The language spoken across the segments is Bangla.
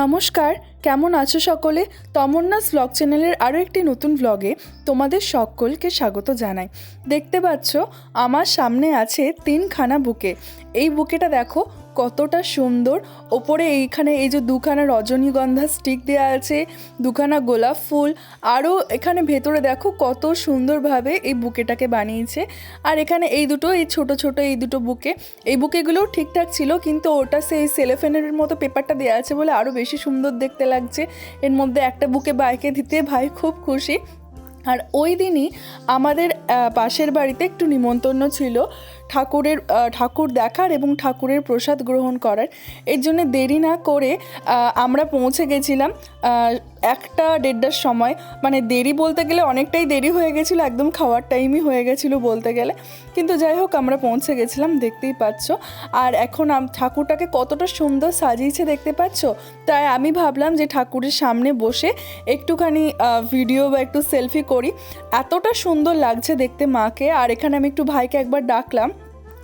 নমস্কার, কেমন আছো সকলে? তমন্নাস ব্লগ চ্যানেলের আরও একটি নতুন ব্লগে তোমাদের সকলকে স্বাগত জানাই। দেখতে পাচ্ছ, আমার সামনে আছে তিনখানা বুকে। এই বুকেটা দেখো কতটা সুন্দর। ওপরে এইখানে এই যে দুখানা রজনীগন্ধা স্টিক দেওয়া আছে, দুখানা গোলাপ ফুল। আরও এখানে ভেতরে দেখো কত সুন্দরভাবে এই বুকেটাকে বানিয়েছে। আর এখানে এই দুটো, এই ছোট ছোট এই দুটো বুকে, এই বুকেগুলোও ঠিকঠাক ছিল, কিন্তু ওটা সেই সেলেফেনের মতো পেপারটা দেওয়া আছে বলে আরও বেশি সুন্দর দেখতে লাগছে। এর মধ্যে একটা বুকে বাইকে দিতে ভাই খুব খুশি। আর ওই দিনই আমাদের পাশের বাড়িতে একটু নিমন্ত্রণ ছিল। ঠাকুরের ঠাকুর দেখার এবং ঠাকুরের প্রসাদ গ্রহণ করার। এর জন্য দেরি না করে আমরা পৌঁছে গেছিলাম একটা দেড়টার সময়। মানে দেরি বলতে গেলে অনেকটাই দেরি হয়ে গেছিল, একদম খাওয়ার টাইমই হয়ে গেছিল বলতে গেলে। কিন্তু যাই হোক, আমরা পৌঁছে গেছিলাম, দেখতেই পাচ্ছ। আর এখন ঠাকুরটাকে কতটা সুন্দর সাজিয়েছে দেখতে পাচ্ছ? তাই আমি ভাবলাম যে ঠাকুরের সামনে বসে একটুখানি ভিডিও বা একটু সেলফি করি। এতটা সুন্দর লাগছে দেখতে মাকে। আর এখানে আমি একটু ভাইকে একবার ডাকলাম।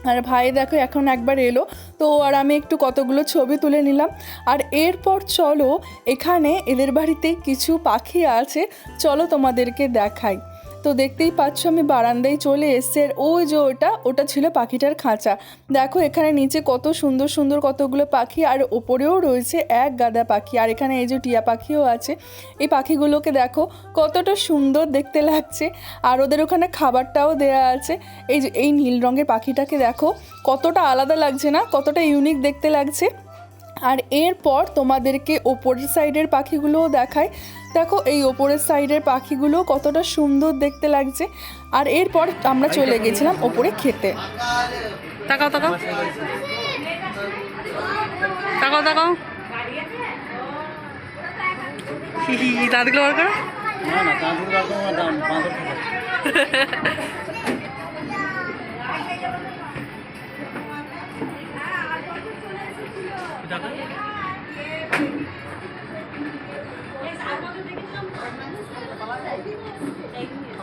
আর ভাই দেখো এখন একবার এলো, তো আর আমি একটু কতগুলো ছবি তুলে নিলাম। আর এরপর চলো, এখানে এদের বাড়িতে কিছু পাখি আছে, চলো তোমাদেরকে দেখাই। তো দেখতেই পাচ্ছ আমি বারান্দায় চলে এসছি আর ওই যে ওটা ওটা ছিল পাখিটার খাঁচা। দেখো এখানে নিচে কত সুন্দর সুন্দর কতগুলো পাখি আর ওপরেও রয়েছে এক গাদা পাখি আর এখানে এই যে টিয়া পাখিও আছে। এই পাখিগুলোকে দেখো কতটা সুন্দর দেখতে লাগছে আর ওদের ওখানে খাবারটাও দেয়া আছে। এই যে এই নীল রঙের পাখিটাকে দেখো কতটা আলাদা লাগছে না, কতটা ইউনিক দেখতে লাগছে। আর এরপর তোমাদেরকে ওপরের সাইডের পাখিগুলোও দেখায় দেখো এই ওপরের সাইডের পাখিগুলো কতটা সুন্দর দেখতে লাগছে। আর এরপর আমরা চলে গেছিলাম ওপরে খেতে। তাকাও তাকাও। তাকাও তাকাও। হি হি হি, দাঁতগুলো বার করো। না না কাঁচুর রকম দাম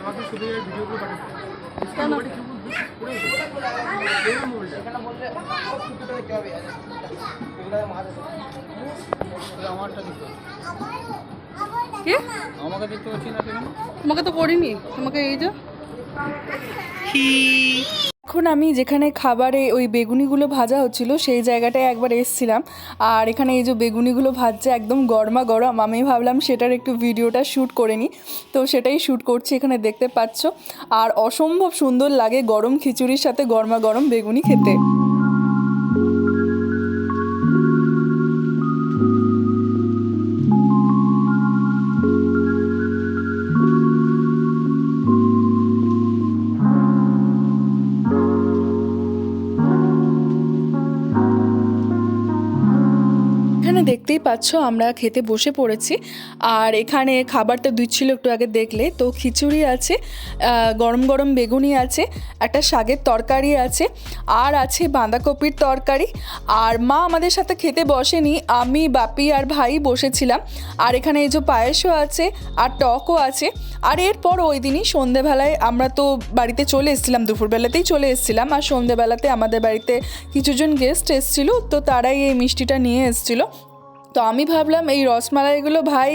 আমাকে শুধু এই ভিডিওগুলো তো করিনি। তোমাকে এই যে। হি। এখন আমি যেখানে খাবারে ওই বেগুনিগুলো ভাজা হচ্ছিল, সেই জায়গাটায় একবার এসছিলাম। আর এখানে এই যে বেগুনিগুলো ভাজছে একদম গরমা গরম, আমি ভাবলাম সেটার একটু ভিডিওটা শ্যুট করে নিই। তো সেটাই শ্যুট করছি, এখানে দেখতে পাচ্ছ। আর অসম্ভব সুন্দর লাগে গরম খিচুড়ির সাথে গরমা গরম বেগুনি খেতে। দেখতেই পাচ্ছ, আমরা খেতে বসে পড়েছি। আর এখানে খাবারটা দিচ্ছিল একটু আগে দেখলে। তো খিচুড়ি আছে গরম গরম বেগুনি আছে, একটা শাকের তরকারি আছে, আর আছে বাঁধাকপির তরকারি। আর মা আমাদের সাথে খেতে বসেনি, আমি, বাপি আর ভাই বসেছিলাম। আর এখানে এই যে পায়েসও আছে, আর টকও আছে। আর এরপর ওই দিনই সন্ধেবেলায় আমরা তো বাড়িতে চলে এসেছিলাম, দুপুরবেলাতেই চলে এসেছিলাম। আর সন্ধেবেলাতে আমাদের বাড়িতে কিছুজন গেস্ট এসেছিল, তো তারাই এই মিষ্টিটা নিয়ে এসেছিল। তো আমি ভাবলাম এই রসমালাইগুলো ভাই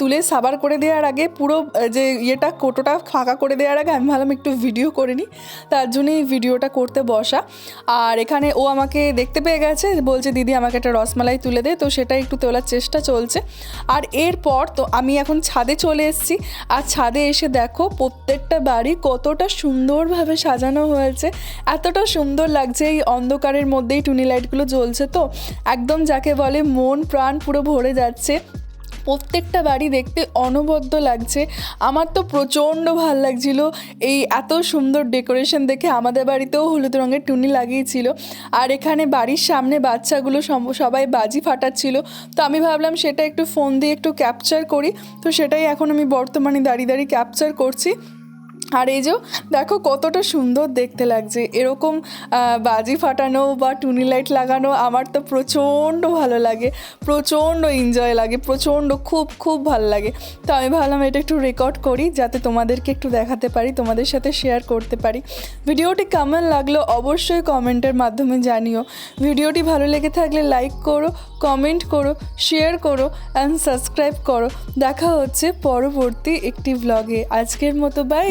তুলে সাবার করে দেওয়ার আগে পুরো যে ইয়েটা, কোটোটা ফাঁকা করে দেওয়ার আগে আমি ভাবলাম একটু ভিডিও করে নিই। তার জন্যই ভিডিওটা করতে বসা। আর এখানে ও আমাকে দেখতে পেয়ে গেছে, বলছে, দিদি, আমাকে একটা রসমালাই তুলে দে। তো সেটা একটু তোলার চেষ্টা চলছে। আর এরপর তো আমি এখন ছাদে চলে এসেছি। আর ছাদে এসে দেখো, প্রত্যেকটা বাড়ি কতটা সুন্দরভাবে সাজানো হয়েছে। এতটা সুন্দর লাগছে, এই অন্ধকারের মধ্যেই টুনি লাইটগুলো জ্বলছে তো। একদম যাকে বলে মন প্রাণ পুরো ভরে যাচ্ছে। প্রত্যেকটা বাড়ি দেখতে অনবদ্য লাগছে। আমার তো প্রচণ্ড ভালো লাগছিল। এই এত সুন্দর ডেকোরেশন দেখে আমাদের বাড়িতেও হলুদ রঙের টুনি লাগিয়েছিল। আর এখানে বাড়ির সামনে বাচ্চাগুলো সবাই বাজি ফাটাচ্ছিল। তো আমি ভাবলাম সেটা একটু ফোন দিয়ে একটু ক্যাপচার করি। তো সেটাই এখন আমি বর্তমানে দাঁড়িয়ে দাঁড়িয়ে ক্যাপচার করছি। আর এই যে দেখো কতটা সুন্দর দেখতে লাগছে। এরকম বাজি ফাটানো বা টুনি লাইট লাগানো আমার তো প্রচণ্ড ভালো লাগে, প্রচণ্ড এনজয় লাগে, প্রচণ্ড খুব খুব ভালো লাগে। তো আমি ভাবলাম এটা একটু রেকর্ড করি, যাতে তোমাদেরকে একটু দেখাতে পারি, তোমাদের সাথে শেয়ার করতে পারি। ভিডিওটি কেমন লাগল অবশ্যই কমেন্টের মাধ্যমে জানিও। ভিডিওটি ভালো লেগে থাকলে লাইক করো কমেন্ট করো শেয়ার করো অ্যান্ড সাবস্ক্রাইব করো। দেখা হচ্ছে পরবর্তী একটি ব্লগে আজকের মতো বাই